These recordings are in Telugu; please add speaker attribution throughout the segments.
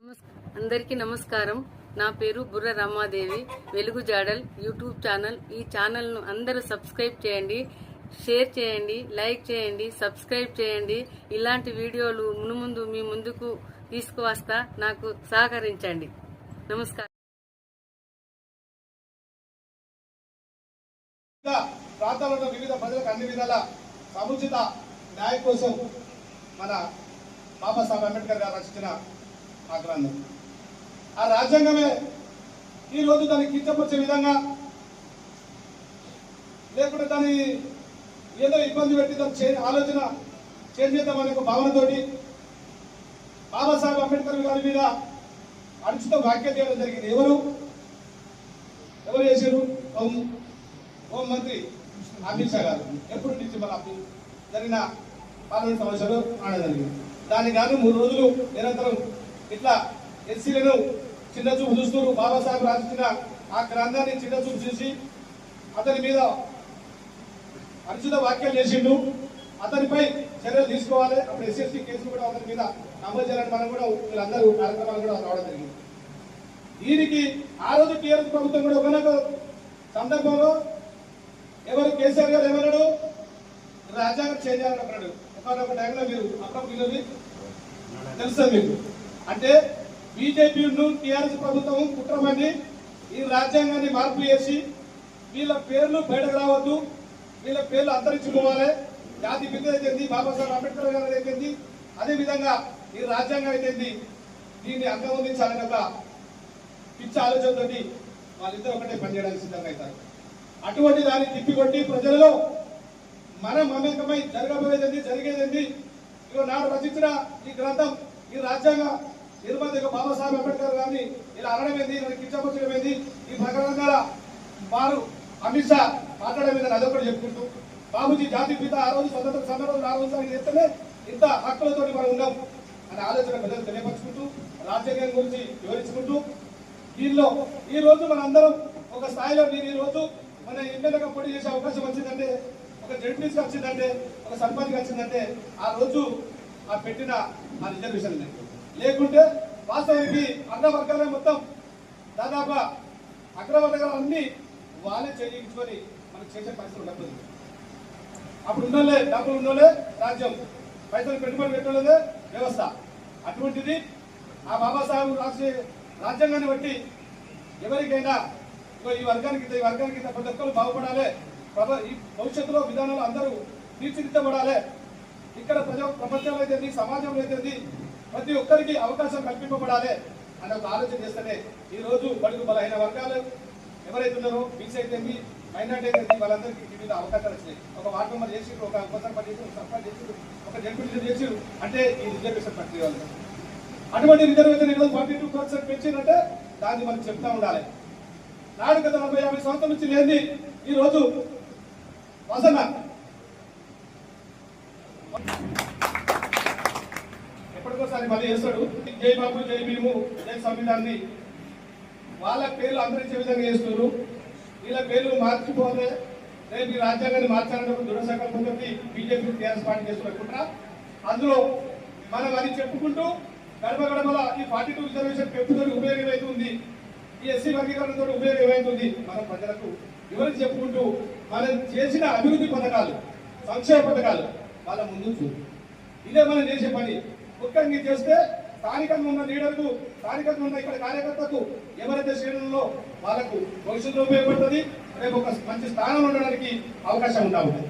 Speaker 1: అందరికీ నమస్కారం. నా పేరు బుర్ర రమాదేవి. వెలుగు జాడల్ యూట్యూబ్ ఛానల్. ఈ ఛానల్ను అందరూ సబ్స్క్రైబ్ చేయండి షేర్ చేయండి లైక్ చేయండి సబ్స్క్రైబ్ చేయండి. ఇలాంటి వీడియోలు మునుముందు మీ ముందుకు తీసుకువస్తా నాకు సహకరించండి. నమస్కారం.
Speaker 2: వివిధ ప్రజలకు అన్ని విధాల సముచిత న్యాయం కోసం మన బాబాసాహెబ్ అంబేద్కర్ గారు రచించిన ఆ గ్రంథం ఆ రాజ్యాంగమే ఈ రోజు దాన్ని కించపరిచే విధంగా లేకుంటే దాన్ని ఏదో ఇబ్బంది పెట్టి దాన్ని చే ఆలోచన చేంజ్ చేద్దామనే ఒక భావనతోటి బాబాసాహెబ్ అంబేద్కర్ గారి మీద అనుచిత వ్యాఖ్య చేయడం జరిగింది. ఎవరు? ఎవరు చేశారు? హోం హోం మంత్రి అమిత్ షా గారు. ఎప్పటి నుంచి మన జరిగిన పార్లమెంట్ సమావేశాలు ఆడడం జరిగింది. దానికి గాను మూడు రోజులు నిరంతరం ఇట్లా ఎస్సీలను చిన్న చూపు చూస్తూ బాబాసాహెబ్ రాసిన ఆ గ్రంథాన్ని చిన్న చూపు చూసి అతని మీద అనుచిత వ్యాఖ్యలు చేసిండు. అతనిపై చర్యలు తీసుకోవాలి. అప్పుడు ఎస్ఎస్టీ కేసు కూడా అతని మీద నమోదు చేయాలని మనం కూడా వీళ్ళందరూ కార్యక్రమాలు కూడా రావడం జరిగింది. దీనికి ఆ రోజు టీఆర్ఎస్ ప్రభుత్వం కూడా ఒకనొక సందర్భంలో ఎవరు కేసీఆర్ గారు ఏమన్నాడు? రాజ్యాంగం చేంజ్ చేయాలని అన్నాడు. ఒకనొక టైంలో మీరు అప్పుడు విన్నది తెలుస్తుంది మీకు? అంటే బీజేపీ టీఆర్ఎస్ ప్రభుత్వం కుట్రమని ఈ రాజ్యాంగాన్ని మార్పు చేసి వీళ్ళ పేర్లు బయటకు రావద్దు వీళ్ళ పేర్లు అంతరించుకోవాలి జాతి పిత అయితేంది బాబాసాహెబ్ అంబేద్కర్ గారు అయితేంది అదే విధంగా ఈ రాజ్యాంగం అయితేంది దీన్ని అంగమొందించాలని ఒక పిచ్చి ఆలోచనతోటి వాళ్ళిద్దరు ఒకటే పనిచేయడానికి సిద్ధంగా అవుతారు. అటువంటి దాన్ని తిప్పికొట్టి ప్రజలలో మనం మమేకమై జరగబోయేదండి జరిగేదండి ఇగో నాడు రచించిన ఈ గ్రంథం ఈ రాజ్యాంగ నిర్మాత ఇక బాబాసాహెబ్ అంబేద్కర్ గారిని ఇలా అనడం ఏంది? ఇలా కించపరచడం ఏంది? ఈ ప్రకారంగా వారు అమిత్ షా మాట్లాడడం మీద అదొకటి చెప్పుకుంటూ బాబుజీ జాతి పిత ఆ రోజు స్వతంత్ర సమరంలో ఆ రోజు చెప్తేనే ఇంత హక్కులతో మనం ఉన్నాం అనే ఆలోచన ప్రజలు తెలియపరుచుకుంటూ రాజ్యాంగం గురించి వివరించుకుంటూ దీనిలో ఈ రోజు మనందరం ఒక స్థాయిలో నేను ఈ రోజు మన ఎమ్మెల్యేగా పోటీ చేసే అవకాశం వచ్చిందంటే ఒక జడ్పీస్ వచ్చిందంటే ఒక సర్పంచ్ వచ్చిందంటే ఆ రోజు ఆ పెట్టిన ఆ రిజర్వేషన్ లేకుంటే వాస్తవానికి అన్న వర్గాలే మొత్తం దాదాపు అగ్రవర్గాలన్నీ వాళ్ళే చేయించుకొని మనకు చేసే పరిస్థితులు ఉండదు అప్పుడు ఉన్నోళ్ళే డబ్బులు ఉన్నోళ్ళే రాజ్యం. పైసలు పెట్టుబడి పెట్టలేదే వ్యవస్థ. అటువంటిది ఆ బాబాసాహెబ్ రాష్ట్ర రాజ్యాంగాన్ని బట్టి ఎవరికైనా ఈ వర్గానికి ఈ వర్గానికి ప్రతి ఒక్కరు బాగుపడాలి. ఈ భవిష్యత్తులో విధానాలు అందరూ తీర్చిదిద్దబడాలి. ఇక్కడ ప్రజ ప్రపంచంలో అయితే సమాజంలో అయితే ప్రతి ఒక్కరికి అవకాశం కల్పింపబడాలి అనే ఒక ఆలోచన చేస్తేనే ఈ రోజు బడుగు బలహీన వర్గాలు ఎవరైతే ఉన్నారో బీసీ అయితే మైనార్టీ అయితే వాళ్ళందరికీ వివిధ అవకాశాలు వచ్చినాయి. ఒక వార్డు మెంబర్ చేసి ఒక ఉప సర్పంచ్ చేసి ఒక సర్పంచ్ చేసి ఒక డెప్యూటీ చేసి అంటే ఈ రిజర్వేషన్ ప్రక్రియ అటువంటి రిజర్వేషన్ ఈరోజు ఫార్టీ టూ పర్సెంట్ పెంచిందంటే దాన్ని మనం చెప్తా ఉండాలి. నాడు గత నలభై యాభై సంవత్సరం నుంచి లేని ఈరోజు వసన ఎప్పటికోసారి మళ్ళీ చేస్తాడు. జై బాబు జై భీము జై సంవిధాన్ని వాళ్ళ పేర్లు అంతరించే విధంగా చేస్తున్నారు. వీళ్ళ పేర్లు మార్చిపోతే రేపు ఈ రాజ్యాంగాన్ని మార్చాలన్నప్పుడు దృఢ సంకల్పంతో బీజేపీ టీఆర్ఎస్ పార్టీ చేస్తున్నట్టుకుంటా అందులో మనం అది చెప్పుకుంటూ గడప గడపల ఈ ఫార్టీ టూ రిజర్వేషన్ పెంపుతో ఉపయోగం ఏమైతుంది ఈ ఎస్సీ వర్గీకరణతో ఉపయోగం ఏమైతుంది మన ప్రజలకు వివరించి చెప్పుకుంటూ మనం చేసిన అభివృద్ధి పథకాలు సంక్షేమ పథకాలు వాళ్ళ ముందు చూడు ఇదే మనం చేసే పని. ముఖ్యంగా ఇది చేస్తే స్థానికంగా ఉన్న లీడర్కు స్థానికంగా ఉన్న ఇక్కడ కార్యకర్తకు ఎవరైతే శ్రేణుల్లో వాళ్ళకు భవిష్యత్తులో ఉపయోగపడుతుంది. రేపు ఒక మంచి స్థానంలో ఉండడానికి అవకాశం ఉంటా ఉంటుంది.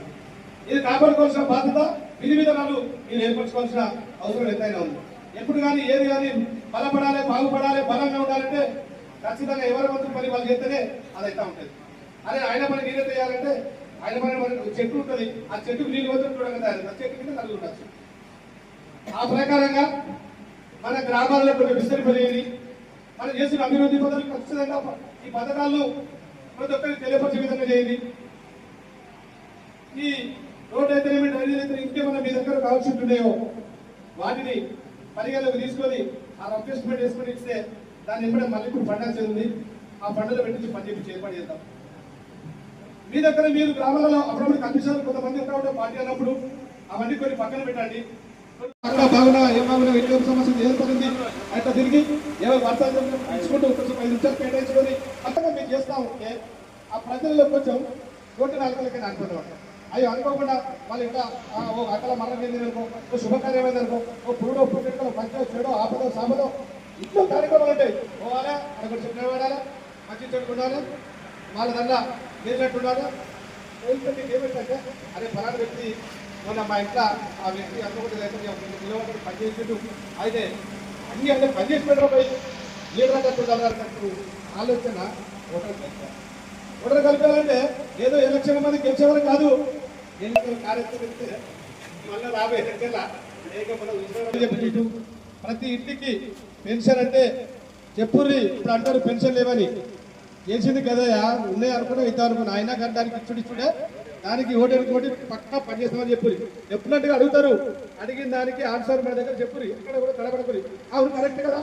Speaker 2: ఇది కాపాడుకోవాల్సిన బాధ్యత విధి విధానాలు మీరు ఏర్పరచుకోవాల్సిన అవసరం ఎంతైనా ఉంది. ఎప్పుడు కానీ ఏది కానీ బలపడాలి బాగుపడాలి బలంగా ఉండాలంటే ఖచ్చితంగా ఎవరి వంతు పని వాళ్ళు చేస్తేనే అదైతే ఉంటుంది. అదే ఆయన పని నీళ్ళు చేయాలంటే ఆయన పని చెట్టు ఉంటుంది. ఆ చెట్టుకు నీళ్ళు వద్దు చూడగలుగుతారు ఆ చెట్టు కింద నలుగురు ఉండొచ్చు. ఆ ప్రకారంగా మన గ్రామాల్లో కొన్ని విస్తరిపడేది మనం చేసిన అభివృద్ధి పథకాలు ఖచ్చితంగా ఈ పథకాలను ప్రతి ఒక్కరికి తెలియపరిచే విధంగా చేయండి. ఈ రోడ్ అయితేనేమి డ్రైనేజ్ అయితే ఇంకేమైనా మీ దగ్గర కావాల్సి ఉంటున్నాయో వాటిని పరిగణలోకి తీసుకొని ఆ రిప్లేస్మెంట్ వేసుకొని ఇస్తే దాన్ని ఇప్పుడే మళ్ళీ ఇప్పుడు పండాల్సి ఉంది ఆ పండుగ పెట్టించి పని చెప్పి ఏర్పాటు చేద్దాం. మీ దగ్గర మీరు గ్రామాలలో అప్పుడప్పుడు కనిపిస్తారు. కొంతమంది ఉంటారు పార్టీ అన్నప్పుడు అవన్నీ కొన్ని పక్కన పెట్టండి. అక్కడ బాగున్నా ఏం బాగున్నా ఎటువంటి సమస్య ఏర్పడింది అట్లా తిరిగి ఎవరు వర్షాలు ఇచ్చుకుంటూ కొంచెం ఐదు నిమిషాలు కేటాయించుకొని అంతగా మేము చేస్తా ఉంటే ఆ ప్రజల్లో కొంచెం కోటి నాలుగులకి అనుకుంటాం అవి అనుకోకుండా వాళ్ళు ఇంకా ఓ అక్కల మరణం ఏంది అనుకో ఓ శుభకార్యం ఏంది అనుకో ఓ పురుడో పుట్టినో పంచో చెడో ఆపదో సాపదో ఇంట్లో కార్యక్రమాలు ఉంటాయి. పోవాలా? అక్కడ చెప్పిన వాడాలా మంచి చెడు ఉండాలి వాళ్ళ దల్లా లేనట్టు ఉండాలి అరే ఫలానా వ్యక్తి మొన్న మా ఇంట్లో ఆ వ్యక్తి అనుకుంటుంది అయితే నిలబడి పనిచేసిండు అయితే అన్ని అంటే పనిచేసి పెట్టడం లీడర్ కట్టు ఆలోచన ఓటర్ కలిపారు ఓటర్ కలిపారంటే ఏదో ఎలక్షన్ మంది గెలిచేవారు కాదు. ఎన్నికల కార్యక్రమం మళ్ళీ రాబోయే ఎన్నికల మన చెప్పుకుంటూ ప్రతి ఇంటికి పెన్షన్ అంటే చెప్పుర్రి ఇప్పుడు అంటారు పెన్షన్ లేవని. చేసింది కదయా ఉన్నాయి అనుకున్నా ఇద్దరు అనుకున్నా. అయినా కానీ దానికి ఇచ్చుడు ఇచ్చుడే. దానికి ఓటేది ఓటి పక్కా పనిచేస్తామని చెప్పురి చెప్పినట్టుగా అడుగుతారు. అడిగిన దానికి ఆన్సర్ మన దగ్గర చెప్పురి ఎక్కడ కూడా తడబడకురి అవును కరెక్ట్ కదా?